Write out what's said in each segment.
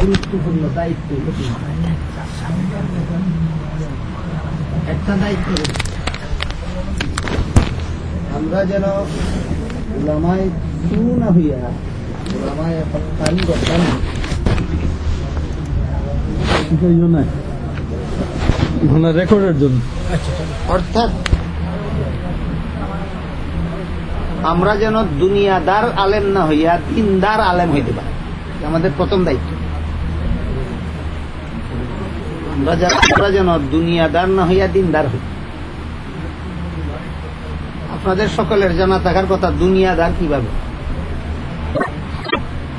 গুরুত্বপূর্ণ দায়িত্ব একটা দায়িত্ব আমরা যেন ওলামায় তু না হইয়া ওলামায় এই মানে রেকর্ডের জন্য। অর্থাৎ আমরা যেন দুনিয়াদার আলেম না হইয়া দিনদার আলেম হইতে পারি। আমাদের প্রথম দায়িত্ব। আমরা যেন দুনিয়াদার না হইয়া দিনদার হই। আপনাদের সকলের জানা থাকার কথা, দুনিয়াদার কীভাবে?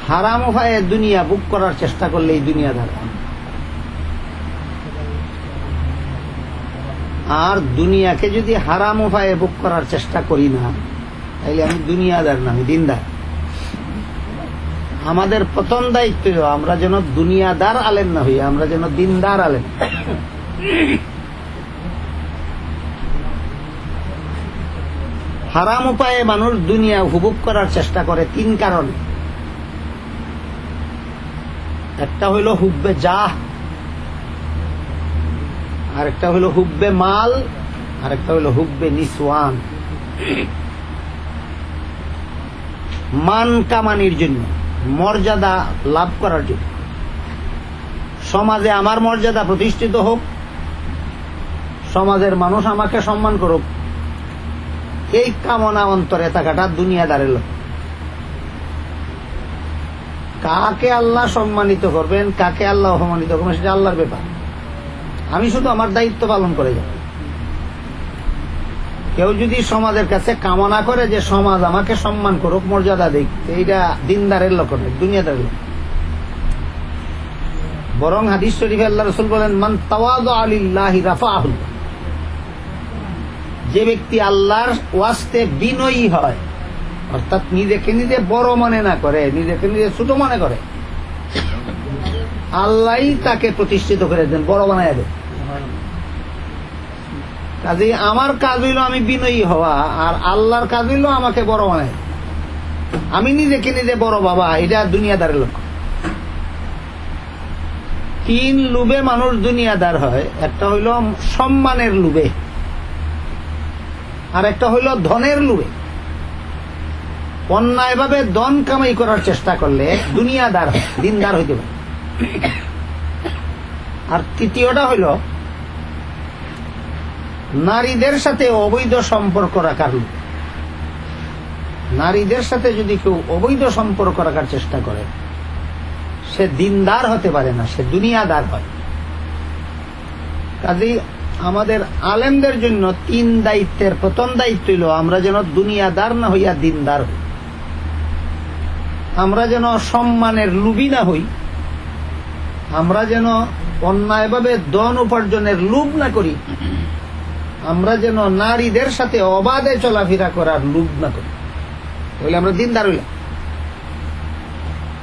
হারাম দুনিয়া বুক করার চেষ্টা করলে এই দুনিয়াদার আর দুনিয়াকে যদি হারাম উপায়ে বুক করার চেষ্টা করি না, তাইলে আমি দুনিয়াদার না, আমি দিনদার। আমাদের প্রথম দায়িত্ব আমরা যেন দুনিয়াদার আলেম না হই, আমরা যেন দিনদার আলেম। হারাম উপায়ে মানুষ দুনিয়া উপভোগ করার চেষ্টা করে তিন কারণে। একটা হইল হুব্বে জাহ, আরেকটা হইল হুব্বে মাল, আরেকটা হইল হুব্বে নিসওয়ান। মান কামানির জন্য। মর্যাদা লাভ করার জন্য। সমাজে আমার মর্যাদা প্রতিষ্ঠিত হোক, সমাজের মানুষ আমাকে সম্মান করুক, এই কামনা অন্তরে থাকাটা দুনিয়াদারের লোক কাকে আল্লাহ সম্মানিত করবেন, কাকে আল্লাহ অপমানিত করবেন, সেটা আল্লাহর ব্যাপার। আমি শুধু আমার দায়িত্ব পালন করে যাব। কেউ যদি সমাজের কাছে কামনা করে যে সমাজ আমাকে সম্মান করুক মর্যাদা দিক এইটা দিনদারের লক্ষণ নয়, দুনিয়াদারের লক্ষণ বরং হাদিস শরীফে আল্লাহ রসুল বলেন মান তাওয়াদ যে ব্যক্তি আল্লাহর ওয়াস্তে বিনয়ী হয় অর্থাৎ নিজেকে নিজে বড় মনে না করে নিজেকে নিজে ছোট মনে করে আল্লাহই তাকে প্রতিষ্ঠিত করে দেন বড় বানায় কাজে আমার কাজ হইল আমি বিনয়ী হওয়া, আর আল্লাহর কাজ হইল আমাকে বড় বানায়। আমি নিজেকে নিজে বড় বাবা, এটা দুনিয়াদারের লোক তিন লুবে মানুষ দুনিয়াদার হয়, একটা হইল সম্মানের লুবে আর একটা হইল ধনের লুবে অন্যায়ভাবে ধন কামাই করার চেষ্টা করলে দুনিয়াদার, দিনদার হইতে পারে। আর তৃতীয়টা হইল নারীদের সাথে অবৈধ সম্পর্ক রাখার লোক। নারীদের সাথে যদি কেউ অবৈধ সম্পর্ক রাখার চেষ্টা করে, সে দিনদার হতে পারে না, সে দুনিয়াদার হয়। কাজেই আমাদের আলেমদের জন্য তিন দায়িত্বের প্রথম দায়িত্ব হইল, আমরা যেন দুনিয়াদার না হইয়া দিনদার হই। আমরা যেন সম্মানের লুবি না হই। আমরা যেন অন্যায়ভাবে ধন উপার্জনের লোভ না করি। আমরা যেন নারীদের সাথে অবাধে চলাফেরা করার লোভ না করি। তাহলে আমরা দিনদার হইলাম।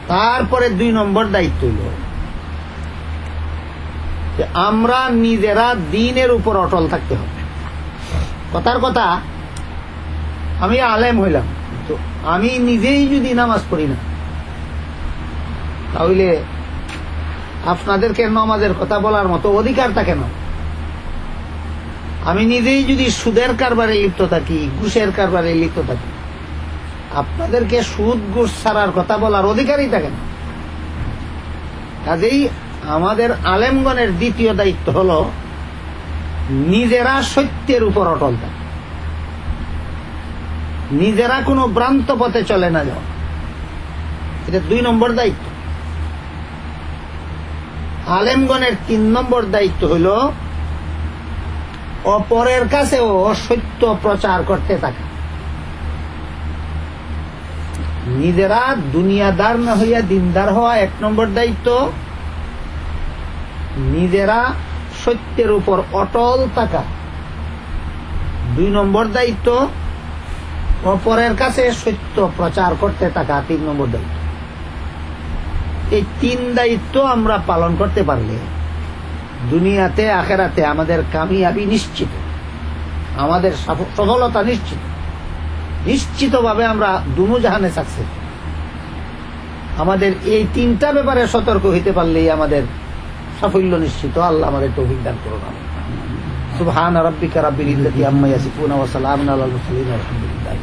তারপরে দুই নম্বর দায়িত্ব হইল আমরা নিজেরা দিনের উপর অটল থাকতে হবে। কথার কথা, আমি আলেম হইলাম, তো আমি নিজেই যদি নামাজ পড়ি না, তাহলে আপনাদেরকে নমাজের কথা বলার মতো অধিকার থাকে না। আমি নিজেই যদি সুদের কারবারে লিপ্ত থাকি, ঘুষের কারবারে লিপ্ত থাকি, আপনাদেরকে সুদ, ঘুষ ছাড়ার কথা বলার অধিকারই থাকে না। কাজেই আমাদের আলেমগণের দ্বিতীয় দায়িত্ব হল নিজেরা সত্যের উপর অটল থাকে। নিজেরা কোনো ভ্রান্ত পথে চলে না যাও এটা দুই নম্বর দায়িত্ব। আলেমগণের তিন নম্বর দায়িত্ব হইল অপরের কাছেও অসত্য প্রচার করতে থাকে। নিজেরা দুনিয়াদার না হইয়া দিনদার হওয়া এক নম্বর দায়িত্ব। নিজেরা সত্যের উপর অটল থাকা। দুই নম্বর দায়িত্ব অপরের কাছে সত্য প্রচার করতে থাকা তিন নম্বর দায়িত্ব। এই তিন দায়িত্ব আমরা পালন করতে পারলে দুনিয়াতে, আখেরাতে আমাদের কামিয়াবি নিশ্চিত। আমাদের সফলতা নিশ্চিত। নিশ্চিতভাবে আমরা দুনু জাহানে সাকসেস আমাদের এই তিনটা ব্যাপারে সতর্ক হইতে পারলেই আমাদের সাফল্য নিশ্চিত। আল্লাহ আমাদের তৌফিক দান করুন সুবহান রাব্বিকা রাব্বিল ইজ্জাতি আম্মা ইয়াসিফুন ওয়া সালামুন আলাল মুরসালিন, আলহামদুলিল্লাহি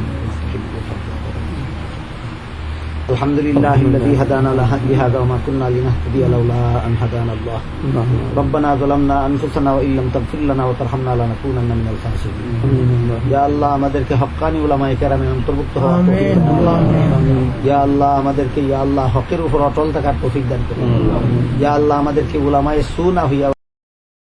الحمد لله الذي هدانا لهذا وما كنا لنهتدي لولا ان هدانا الله ربنا ظلمنا انفسنا وان لم تغفر لنا وترحمنا لنكونن من الخاسرين ইয়া আল্লাহ আমাদেরকে হক্কানি উলামায়ে কেরামের অন্তর্ভুক্ত হওয়া তৌফিক দান করুন। ইয়া আল্লাহ আমাদেরকে ইয়া আল্লাহ হকের উপর অটল থাকার তৌফিক দান করুন ইয়া আল্লাহ আমাদেরকে উলামায়ে সু না হইয়া